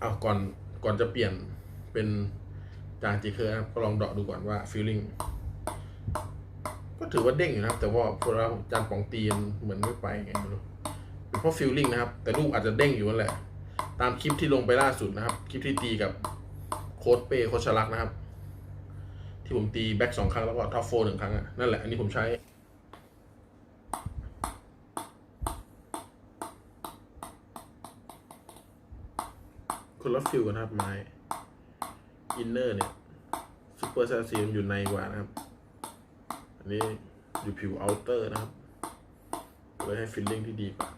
เอาก่อนก่อนจะเปลี่ยนเป็นจางจีเคอร์นะครับก็ลองเดาะดูก่อนว่าฟีลลิ่งก็ถือว่าเด้งอยู่นะครับ แต่ว่าพอเราจานปองตีมันเหมือนไม่ไปไงไม่รู้เป็นเพราะฟีลลิ่งนะครับ แต่ลูกอาจจะเด้งอยู่นั่นแหละ ตามคลิปที่ลงไปล่าสุดนะครับ คลิปที่ตีกับโค้ดเป้โคชลักนะครับ ที่ผมตีแบ็กสองครั้งแล้วก็ท็อปโฟหนึ่งครั้งอะนั่นแหละอันนี้ผมใช้ คนละฟิลกันครับไม้อินเนอร์เนี่ยซูเปอร์ซาซีมันอยู่ในกว่านะครับ อันนี้อยู่ผิวเอาเตอร์นะครับเลยให้ฟิลลิ่งที่ดีกว่า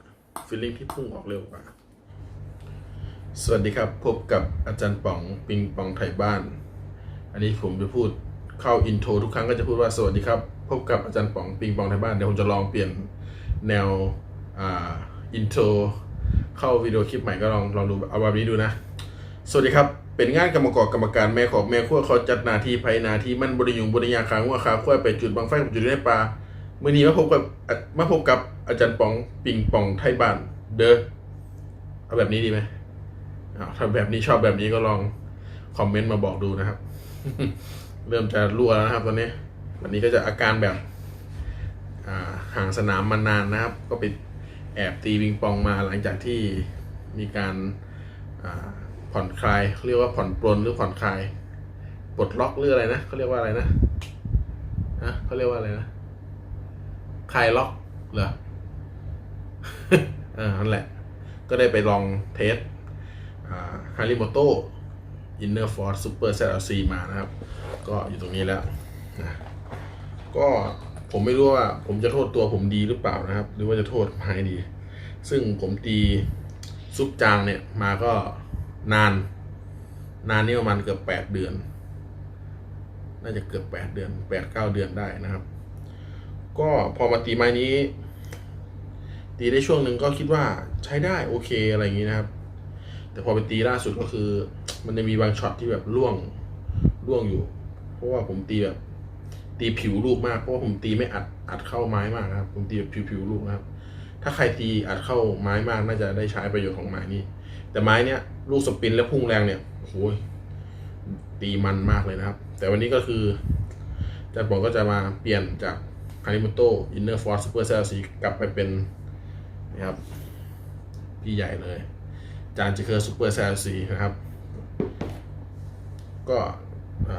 ฟิลลิ่งที่พุ่งออกเร็วกว่า สวัสดีครับ พบกับอาจารย์ป๋องปิงปองไทยบ้าน อันนี้ผมจะพูดเข้าอินโทรทุกครั้งก็จะพูดว่าสวัสดีครับ พบกับอาจารย์ป๋องปิงปองไทยบ้านเดี๋ยวผมจะลองเปลี่ยนแนวอ่าอินโทรเข้าวิดีโอคลิปใหม่ก็ลองลองดูเอาแบบนี้ดูนะ สวัสดีครับ เป็นงานกรรมกรกรรมการแม่ของแม่ขั้วเขาจัดหนาทีภายนาทีมันบริยุงบริยาคางว่าขาขั้วไปจุดบางไฟกับจุดในปลาเมื่อนี้มาพบกับมาพบกับอาจารย์ปองปิงปองไทยบ้านเด้อเอาแบบนี้ดีไหมอ้าถ้าแบบนี้ชอบแบบนี้ก็ลองคอมเมนต์มาบอกดูนะครับ เริ่มจะรั่วแล้วนะครับตอนนี้ วันนี้ก็จะอาการแบบห่างสนามมานานนะครับ ก็ไปแอบตีปิงปองมาหลังจากที่มีการอ่า ผ่อนคลายเรียกว่าผ่อนปลนหรือผ่อนคลายปลดล็อกหรืออะไรนะเขาเรียกว่าอะไรนะนะเขาเรียกว่าอะไรนะคลายล็อกเหรออ่านั่นแหละ ก็ได้ไปลองเทสฮาริโมโต้อินเนอร์ฟอร์ s ซูเปอร์เซลซีมานะครับ ก็อยู่ตรงนี้แล้วนะก็ผมไม่รู้ว่า ผมจะโทษตัวผมดีหรือเปล่านะครับ หรือว่าจะโทษไม้ดี ซึ่งผมตีซุปจางเนี่ยมาก็ นาน นานนี่ประมาณเกือบแปดเดือน น่าจะเกือบแปดเดือนแปดเก้าเดือนได้นะครับ ก็พอมาตีไม้นี้ ตีได้ช่วงหนึ่งก็คิดว่าใช้ได้โอเคอะไรอย่างนี้นะครับ แต่พอไปตีล่าสุดก็คือ มันจะมีบางช็อตที่แบบล่วงล่วงอยู่ เพราะว่าผมตีแบบตีผิวลูกมากเพราะว่าผมตีไม่อัดอัดเข้าไม้มากนะครับ ผมตีแบบผิวๆลูกนะครับ ถ้าใครตีอัดเข้าไม้มากน่าจะได้ใช้ประโยชน์ของไม้นี้ แต่ไม้เนี้ยลูกสปินและพุ่งแรงเนี่ยโอ้โหตีมันมากเลยนะครับ แต่วันนี้ก็คืออาจารย์บอกก็จะมาเปลี่ยนจากฮาริมโตอินเนอร์ฟอร์สซูเปอร์เซลซีกลับไปเป็นนะครับพี่ใหญ่เลย จานจิเคอร์ซูเปอร์เซลซีนะครับ ก็อา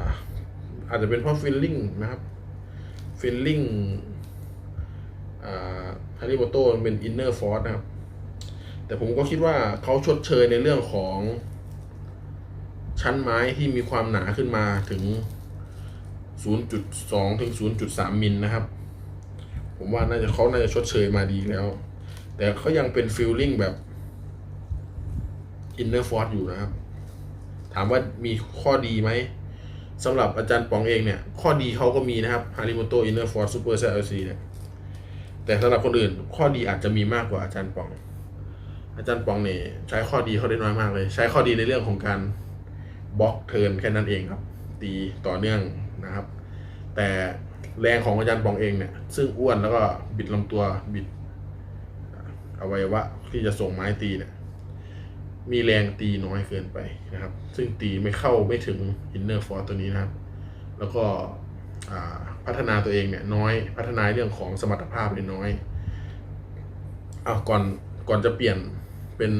อาจจะเป็นเพราะฟิลลิ่งนะครับฟิลลิ่งฮาริโมโตมันเป็นอินเนอร์ฟอร์สนะครับ แต่ผมก็คิดว่าเขาชดเชยในเรื่องของ ชั้นไม้ที่มีความหนาขึ้นมาถึง 0.2 ถึง 0.3 มิลนะครับ ผมว่าน่าจะเขาน่าจะชดเชยมาดีแล้ว แต่เขายังเป็นฟิลลิ่งแบบอินเนอร์ฟอร์อยู่นะครับ ถามว่ามีข้อดีไหมสำหรับอาจารย์ปองเองเนี่ย ข้อดีเขาก็มีนะครับ Harimoto Inner Force Super Set LC เนี่ยแต่สำหรับคนอื่น ข้อดีอาจจะมีมากกว่าอาจารย์ปอง อาจารย์ปองเนี่ยใช้ข้อดีเขาได้น้อยมากเลย ใช้ข้อดีในเรื่องของการบล็อกเทิร์นแค่นั้นเองครับ ตีต่อเนื่องนะครับ แต่แรงของอาจารย์ปองเองเนี่ย ซึ่งอ้วนแล้วก็บิดลำตัวบิดอวัยวะที่จะส่งไม้ตีเนี่ย มีแรงตีน้อยเกินไปนะครับ ซึ่งตีไม่เข้าไม่ถึงอินเนอร์ฟอร์ตัวนี้นะครับ แล้วก็พัฒนาตัวเองเนี่ยน้อยพัฒนาเรื่องของสมรรถภาพเนี่ยน้อยเอาก่อนก่อนจะเปลี่ยน เป็น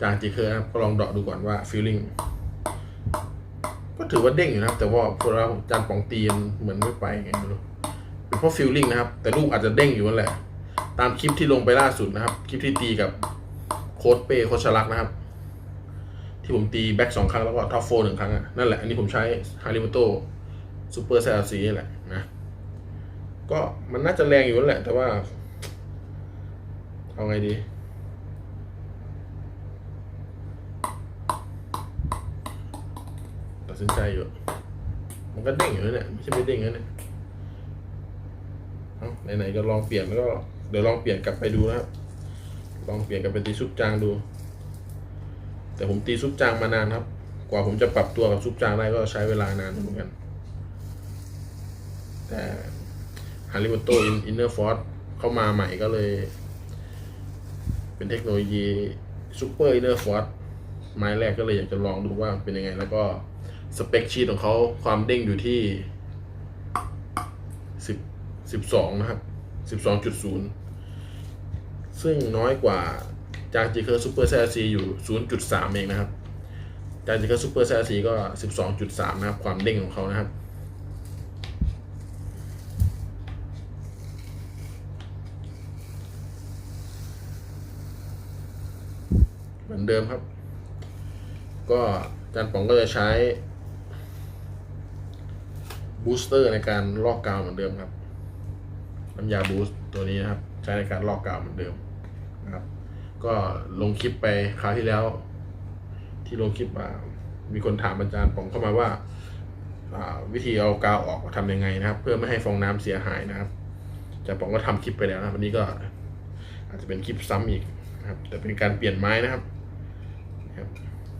จางจีเคอร์นะครับก็ลองเดาะดูก่อนว่าฟีลลิ่งก็ถือว่าเด้งอยู่นะครับ แต่ว่าพอเราจานปองตีมันเหมือนไม่ไปไงไม่รู้เป็นเพราะฟีลลิ่งนะครับ แต่ลูกอาจจะเด้งอยู่นั่นแหละ ตามคลิปที่ลงไปล่าสุดนะครับ คลิปที่ตีกับโค้ดเป้โคชลักนะครับ ที่ผมตีแบ็กสองครั้งแล้วก็ท็อปโฟหนึ่งครั้งนั่นแหละ อันนี้ผมใช้ฮาริมโตซูเปอร์เซลซีนี่แหละนะก็มันน่าจะแรงอยู่นั่นแหละ แต่ว่า เอาไงดี ตัด สินใจอยู่ มันก็เด้งอยู่นั่นแหละไม่ใช่ไม่เด้งนั่นแหละเอาไหนๆก็ลองเปลี่ยนแล้วก็เดี๋ยวลองเปลี่ยนกลับไปดูนะครับลองเปลี่ยนกลับไปตีซุปจางดู แต่ผมตีซุปจางมานานครับ กว่าผมจะปรับตัวกับซุปจางได้ก็ใช้เวลานานเหมือนกัน แต่ฮาริโมโตอินเนอร์ฟอร์สเข้ามาใหม่ก็เลย เป็นเทคโนโลยีซูเปอร์อินเนอร์ฟอร์สไม้แรกก็เลยอยากจะลองดูว่าเป็นยังไงแล้วก็ สเปคชีตของเขาความเด้งอยู่ที่สิบสิบสองนะครับสิบสองจุดศูนย์ซึ่งน้อยกว่าจางจีเคอร์ซูเปอร์แซซีอยู่ศูนย์จุดสามเองนะครับ จางจีเคอร์ซูเปอร์แซซีก็สิบสองจุดสามนะครับ ความเด้งของเขานะครับเหมือนเดิมครับ ก็อาจารย์ป๋องก็จะใช้ บูสเตอร์ในการลอกกาวเหมือนเดิมครับน้ำยาบูสต์ตัวนี้นะครับ ใช้ในการลอกกาวเหมือนเดิมนะครับ ก็ลงคลิปไปคราวที่แล้ว ที่ลงคลิปมามีคนถามอาจารย์ป๋องเข้ามาว่าวิธีเอากาวออกทำยังไงนะครับ เพื่อไม่ให้ฟองน้ำเสียหายนะครับอาจารย์ป๋องก็ทำคลิปไปแล้วนะวันนี้ก็อาจจะเป็นคลิปซ้ำอีกนะครับ แต่เป็นการเปลี่ยนไม้นะครับนะครับ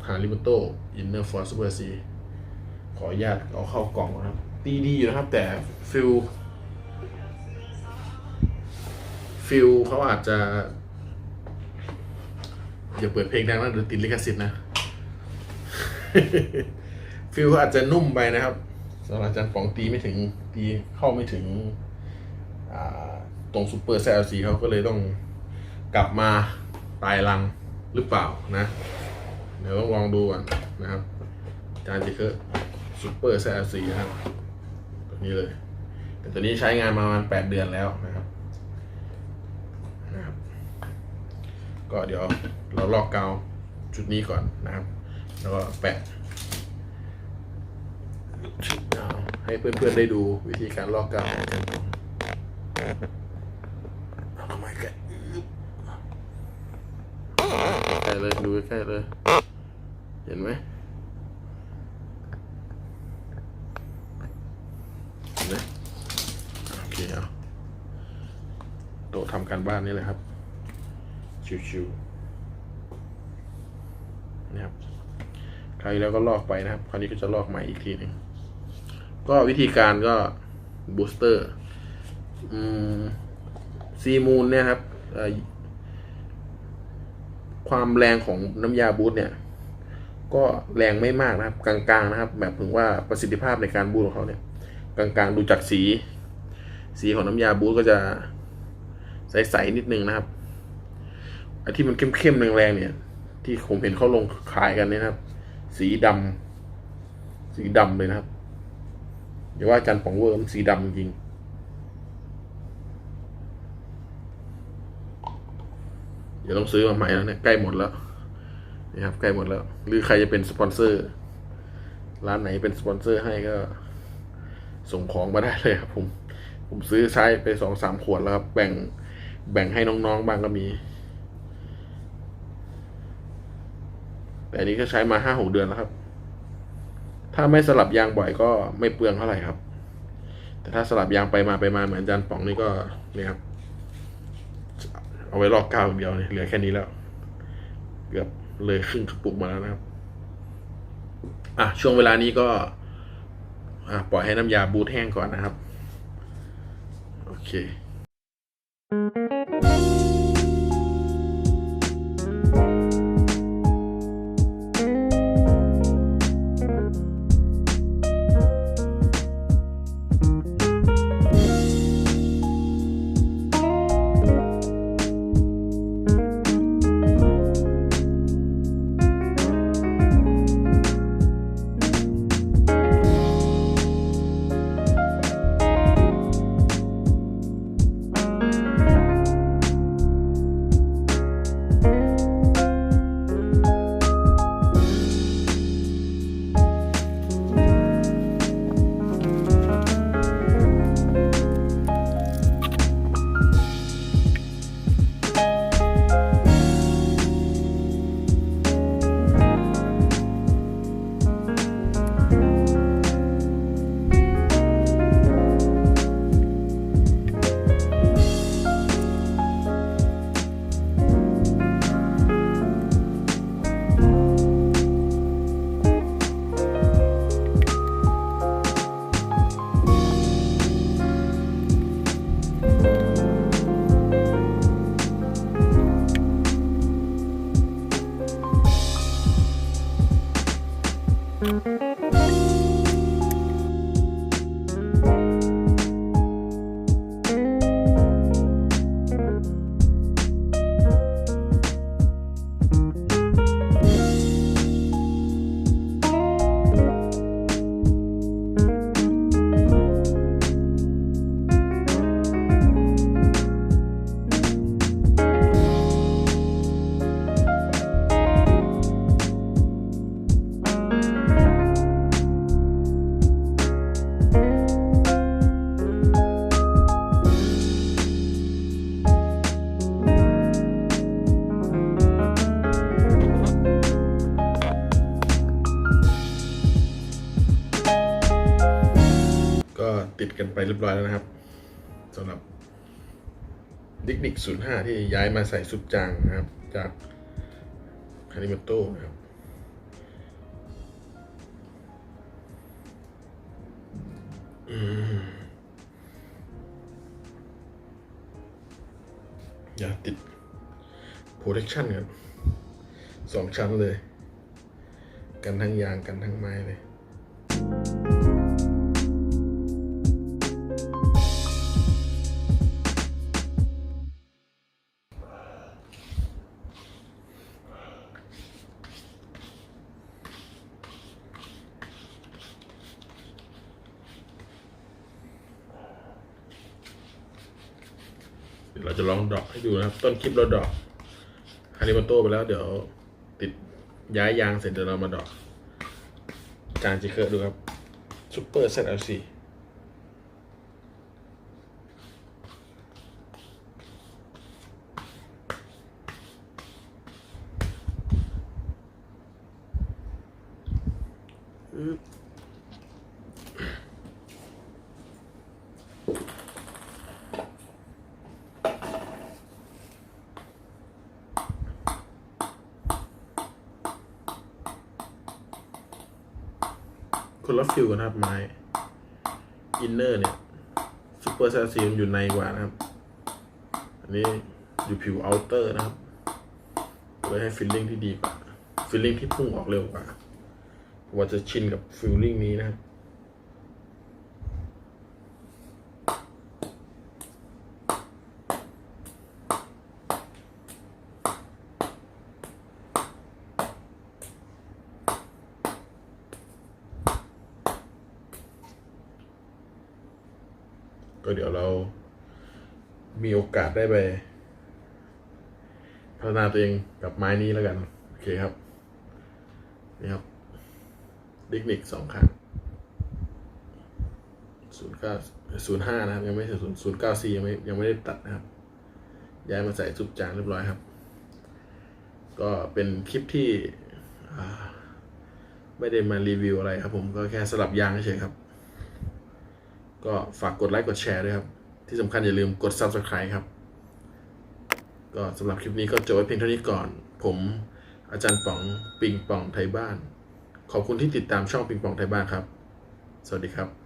ฮาริโมโตอินเนอร์ฟอร์ซูเปอร์ซีขออนุญาตเอาเข้ากล่องนะครับ ดีดีอยู่นะครับ แต่ฟิลฟิลเขาอาจจะอย่าเปิดเพลงดังนะเดี๋ยวติดลิขสิทธิ์นะ ฟิลเขาอาจจะนุ่มไปนะครับสำหรับอาจารย์ป๋องตีไม่ถึงตีเข้าไม่ถึงตรงซูเปอร์แซลซีเขาก็เลยต้องกลับมาตายรังหรือเปล่านะ เดี๋ยวต้องลองดูก่อนนะครับอาจารย์จะคือซูเปอร์แซลซีนะครับ นี้เลย แต่ตัวนี้ใช้งานมาประมาณแปดเดือนแล้วนะครับนะครับ ก็เดี๋ยวเราลอกกาวชุดนี้ก่อนนะครับ แล้วก็แปะเอาให้เพื่อนๆได้ดูวิธีการลอกกาวเอาทำไมแกะใกล้เลยดูใกล้เลย เห็นไหมเห็นไหมโอเคเอาโต๊ะทำ การบ้านนี่แหละครับ ชิวๆนะครับคราวแล้วก็ลอกไปนะครับ คราวนี้ก็จะลอกใหม่อีกทีหนึ่งก็วิธีการก็บูสเตอร์ซีมูลเนี่ยครับความแรงของน้ำยาบูสเนี่ย ก็แรงไม่มากนะครับ กลางๆนะครับ แบบถึงว่าประสิทธิภาพในการบูสของเขาเนี่ย กลางๆดูจากสี สีของน้ำยาบูสก็จะ ใสๆนิดนึงนะครับไอ้ที่มันเข้มๆแรงๆเนี่ย ที่ผมเห็นเขาลงขายกันเนี่ยนะครับ สีดำสีดำเลยนะครับอย่าว่าจันป๋องเวอร์มสีดำจริงเดี๋ยวต้องซื้อมาใหม่แล้วเนี่ยใกล้หมดแล้วนี่ครับใกล้หมดแล้ว หรือใครจะเป็นสปอนเซอร์ ร้านไหนเป็นสปอนเซอร์ให้ก็ ส่งของมาได้เลยครับผม ผมซื้อใช้ไปสองสามขวดแล้วครับแบ่ง แบ่งให้น้องๆบ้างก็มี แต่นี้ก็ใช้มาห้าหกเดือนแล้วครับ ถ้าไม่สลับยางบ่อยก็ไม่เปลืองเท่าไหร่ครับ แต่ถ้าสลับยางไปมาไปมาเหมือนจานป๋องนี่ก็เนี่ยครับ เอาไว้ลอกกาวเดียวเนี่ยเหลือแค่นี้แล้ว เกือบเลยครึ่งกระปุกมาแล้วนะครับ อะช่วงเวลานี้ก็ อะปล่อยให้น้ำยาบูทแห้งก่อนนะครับ โอเค ก็ ไปเรียบร้อยแล้วนะครับสำหรับดิกนิก05ที่ย้ายมาใส่ซุปจางนะครับ จากคานิมโต้นะครับอย่าติด protection ครับสองชั้นเลย กันทั้งยางกันทั้งไม้เลย เราจะลองดรอกให้ดูนะครับ ต้นคลิปเราดรอกฮาริมาโตไปแล้วเดี๋ยวติดย้ายยางเสร็จเดี๋ยวเรามาดรอกจานจิเคอร์ดูครับซูเปอร์เซตเอลซีอืม คนละฟิลกันนะครับไม้อินเนอร์เนี่ยซูเปอร์เซาซีมันอยู่ในกว่านะครับ อันนี้อยู่ผิวเอาเตอร์นะครับเลยให้ฟิลลิ่งที่ดีกว่าฟิลลิ่งที่พุ่งออกเร็วกว่าว่าจะชินกับฟิลลิ่งนี้นะครับ ก็เดี๋ยวเรามีโอกาสได้ไป พัฒนาตัวเองกับไม้นี้แล้วกัน โอเคครับ นี่ครับ ดิกนิกสองครั้งศูนย์เก้าศูนย์ห้านะครับ ยังไม่ถึงศูนย์ศูนย์เก้าสี่ยังไม่ยังไม่ได้ตัดนะครับ ย้ายมาใส่ซุปจางเรียบร้อยครับ ก็เป็นคลิปที่ไม่ได้มารีวิวอะไรครับผมก็แค่สลับยางเฉยครับ ก็ฝากกดไลค์กดแชร์ด้วยครับ ที่สำคัญอย่าลืมกด Subscribe ครับ ก็สำหรับคลิปนี้ก็จบไว้เพียงเท่านี้ก่อน ผมอาจารย์ป๋องปิงปองไทยบ้าน ขอบคุณที่ติดตามช่องปิงปองไทยบ้านครับ สวัสดีครับ